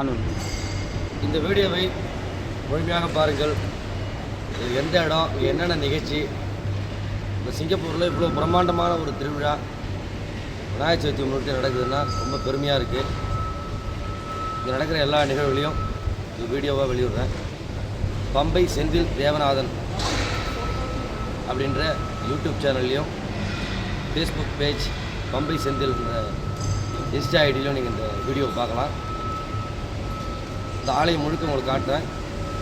ஆனந்த். இந்த வீடியோவை முழுமையாக பாருங்கள். இது எந்த இடம் என்னென்ன நிகழ்ச்சி? இந்த சிங்கப்பூரில் இவ்வளோ பிரம்மாண்டமான ஒரு திருவிழா விநாயகர் சதுர்த்தி முன்னிட்டு நடக்குதுன்னா ரொம்ப பெருமையாக இருக்குது இங்கே நடக்கிற எல்லா நிகழ்வுகளையும் இந்த வீடியோவாக வெளியிடுறேன். பம்பை செந்தில் தேவநாதன் அப்படின்ற யூடியூப் சேனல்லையும் ஃபேஸ்புக் பேஜ் பம்பை செந்தில் இன்ஸ்டா ஐடியிலும் நீங்கள் இந்த வீடியோ பார்க்கலாம். இந்த ஆலயம் முழுக்க உங்களுக்கு காட்டுறேன்.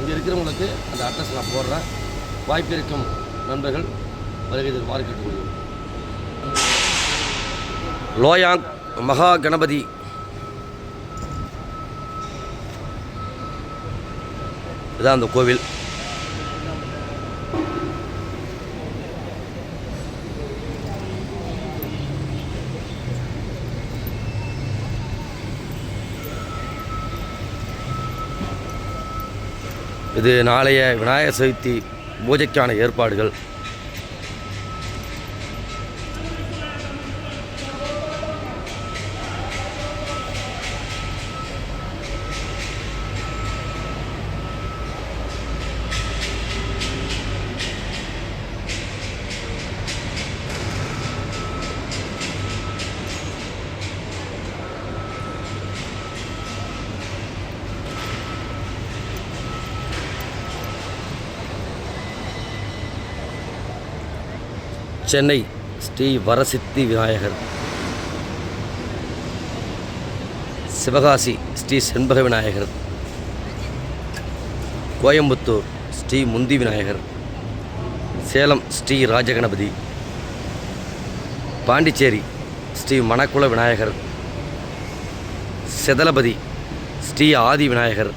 இங்கே இருக்கிறவங்களுக்கு அந்த அட்ரஸ் நான் போடுறேன். வாய்ப்பு இருக்கும் நண்பர்கள் வருகை தருமாறு கேட்டுக்கொள்கிறேன் லோயாங் மகா கணபதி. இதான் அந்த கோவில். இது நாளைய விநாயகர் சதுர்த்தி பூஜைக்கான ஏற்பாடுகள். சென்னை ஸ்ரீ வரசித்தி விநாயகர். சிவகாசி ஸ்ரீ செண்பக விநாயகர். கோயம்புத்தூர் ஸ்ரீ முந்தி விநாயகர். சேலம் ஸ்ரீ ராஜகணபதி. பாண்டிச்சேரி ஸ்ரீ மணக்குள விநாயகர். செதலபதி ஸ்ரீ ஆதி விநாயகர்.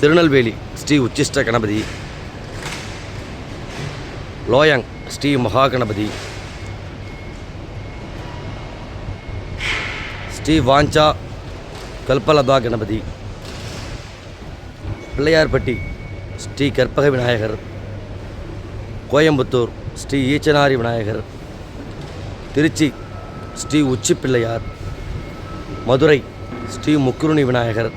திருநெல்வேலி ஸ்ரீ உச்சிஷ்ட கணபதி. லோயாங் ஸ்ரீ மகா கணபதி ஸ்ரீ வாஞ்சா கல்பலதா கணபதி. பிள்ளையார்பட்டி ஸ்ரீ கற்பக விநாயகர். கோயம்புத்தூர் ஸ்ரீ ஈச்சனாரி விநாயகர். திருச்சி ஸ்ரீ உச்சி பிள்ளையார். மதுரை ஸ்ரீ முக்குருணி விநாயகர்.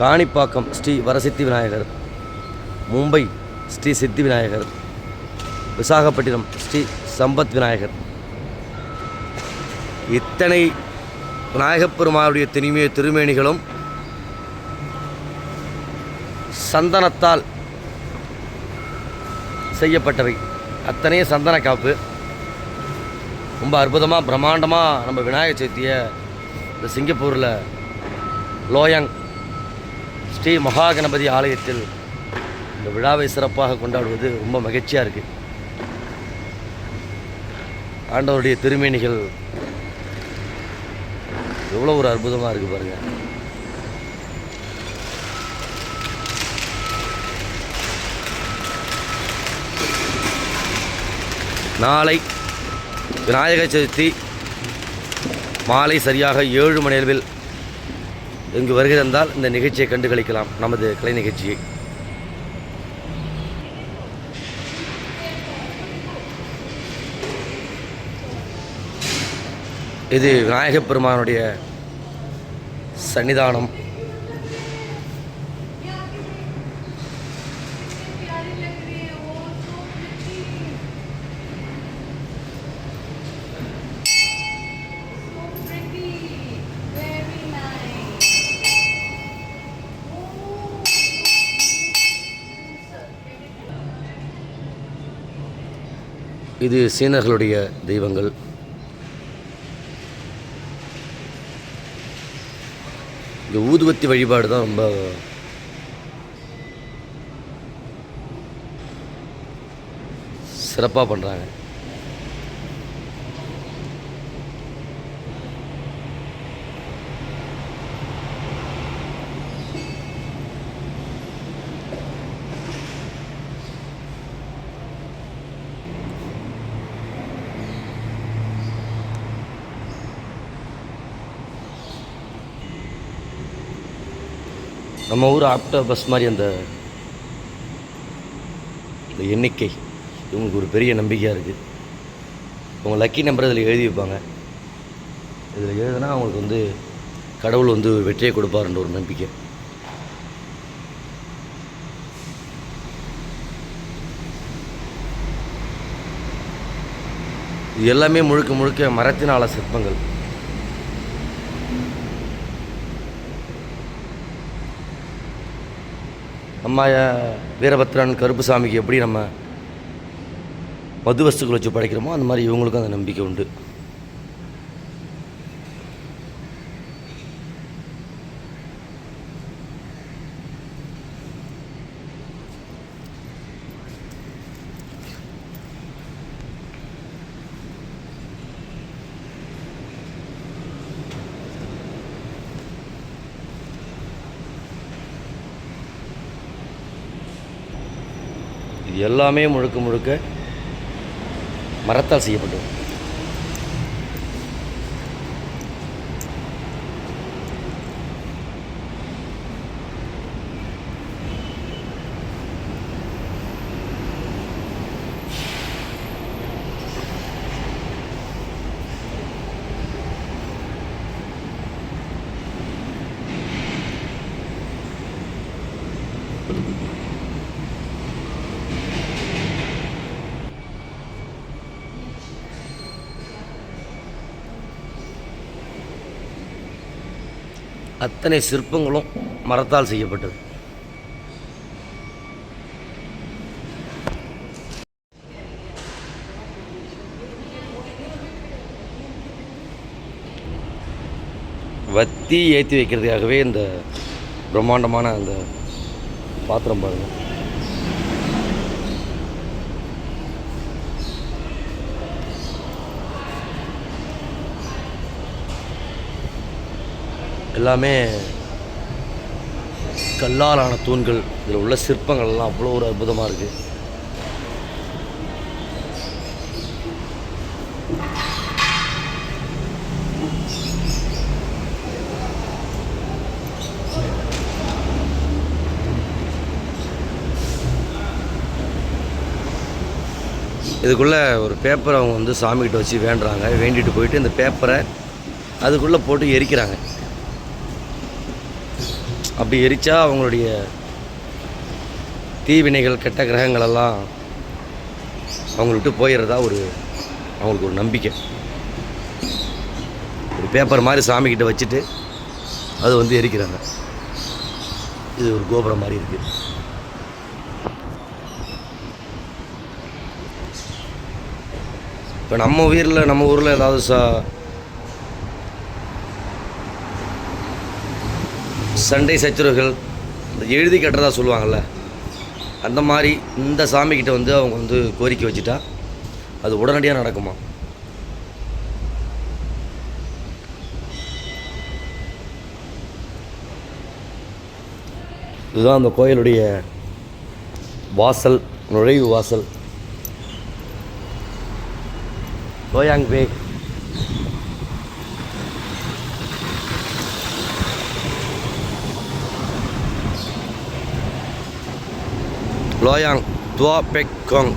காணிப்பாக்கம் ஸ்ரீ வரசித்தி விநாயகர். மும்பை ஸ்ரீ சித்தி விநாயகர். விசாகப்பட்டினம் ஸ்ரீ சம்பத் விநாயகர். இத்தனை விநாயகப் பெருமானுடைய திருமேனிகளும் சந்தனத்தால் செய்யப்பட்டவை. அத்தனையும் சந்தன காப்பு. ரொம்ப அற்புதமாக பிரம்மாண்டமாக நம்ம விநாயகர் சதுர்த்தியை இந்த சிங்கப்பூரில் லோயங் ஸ்ரீ மகா கணபதி ஆலயத்தில் இந்த விழாவை சிறப்பாக கொண்டாடுவது ரொம்ப மகிழ்ச்சியாக இருக்குது ஆண்டவருடைய திருமேனிகள் எவ்வளோ ஒரு அற்புதமாக இருக்குது பாருங்கள் நாளை விநாயகர் சதுர்த்தி மாலை சரியாக ஏழு மணி அளவில் இங்கு வருகை தந்தால் இந்த நிகழ்ச்சியை கண்டுகளிக்கலாம் நமது கலை நிகழ்ச்சியை. இது விநாயகப் பெருமானுடைய சன்னிதானம். இது சீனர்களுடைய தெய்வங்கள். இங்கே ஊதுவத்தி வழிபாடு தான் ரொம்ப சிறப்பாக பண்ணுறாங்க நம்ம ஊர் ஆப்டர் பஸ் மாதிரி அந்த இந்த எண்ணிக்கை. இவங்களுக்கு ஒரு பெரிய நம்பிக்கையாக இருக்குது அவங்க லக்கி நம்பர் இதில் எழுதி வைப்பாங்க. இதில் எழுதுனா அவங்களுக்கு வந்து கடவுள் வந்து வெற்றியை கொடுப்பாருன்ற ஒரு நம்பிக்கை. இது எல்லாமே முழுக்க முழுக்க மரத்தினால சிற்பங்கள். நம்ம வீரபத்ரன் கருப்புசாமிக்கு எப்படி நம்ம மது வஸ்துக்கள் வச்சு படைக்கிறோமோ அந்த மாதிரி இவங்களுக்கும் அந்த நம்பிக்கை உண்டு. எல்லாமே முழுக்க முழுக்க மரத்தால் செய்யப்பட்டது. அத்தனை சிற்பங்களும் மரத்தால் செய்யப்பட்டது. வத்தி ஏற்றி வைக்கிறதுக்காகவே இந்த பிரம்மாண்டமான அந்த பாத்திரம் பாருங்க. எல்லாமே கல்லாலான தூண்கள் இதில் உள்ள சிற்பங்கள் எல்லாம் அவ்வளோ ஒரு அற்புதமாக இருக்குது இதுக்குள்ளே ஒரு பேப்பரை அவங்க வந்து சாமிகிட்ட வச்சு வேண்டுறாங்க. வேண்டிட்டு போயிட்டு இந்த பேப்பரை அதுக்குள்ளே போட்டு எரிக்கிறாங்க. அப்படி எரித்தா அவங்களுடைய தீவினைகள் கெட்ட கிரகங்கள் எல்லாம் அவங்கள விட்டு போயிடுறதா ஒரு அவங்களுக்கு ஒரு நம்பிக்கை. ஒரு பேப்பர் மாதிரி சாமிக்கிட்ட வச்சுட்டு அது வந்து எரிக்கிறாங்க. இது ஒரு கோபுரம் மாதிரி இருக்குது இப்போ நம்ம உயிரில் நம்ம ஊரில் ஏதாவது சா சண்டை சச்சரவுகள் இந்த எழுதி கட்டுறதா சொல்லுவாங்கள்ல அந்த மாதிரி இந்த சாமிக்கிட்ட வந்து அவங்க வந்து கோரிக்கை வச்சுட்டா அது உடனடியாக நடக்குமா? இதுதான் அந்த கோயிலுடைய வாசல் நுழைவு வாசல். கோயாங் பேக் லோயாங் துவா பெக்காங்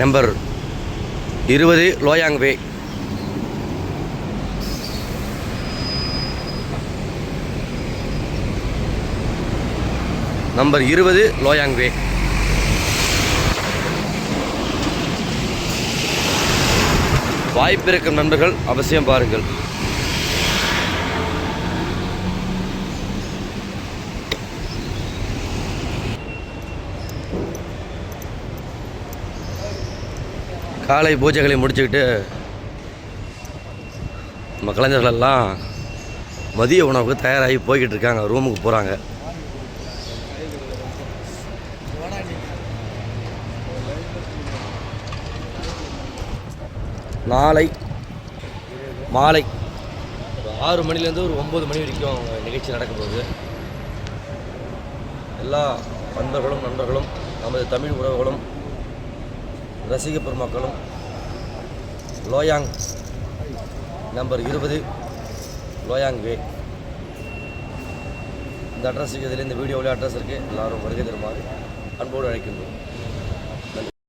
நம்பர் இருபது லோயாங் வே நம்பர் இருபது லோயாங் வே வாய்ப்பிருக்கும் நண்பர்கள் அவசியம் பாருங்கள். காலை பூஜைகளை முடிச்சுக்கிட்டு நம்ம கலைஞர்கள் எல்லாம் மதிய உணவுக்கு தயாராகி போய்கிட்டு இருக்காங்க ரூமுக்கு போகிறாங்க நாளை மாலை ஒரு ஆறு மணிலேருந்து ஒரு ஒம்பது மணி வரைக்கும் நிகழ்ச்சி நடக்க போகுது எல்லா நண்பர்களும் நண்பர்களும் நமது தமிழ் உறவுகளும் ரசிக பெருமக்களும் லோயாங் நம்பர் இருபது லோயாங் வே. இந்த அட்ரஸுக்கு இதில் இந்த வீடியோவில் அட்ரஸ் இருக்குது எல்லாரும் வருகை தருமாறு அன்போடு அழைக்கின்றோம்.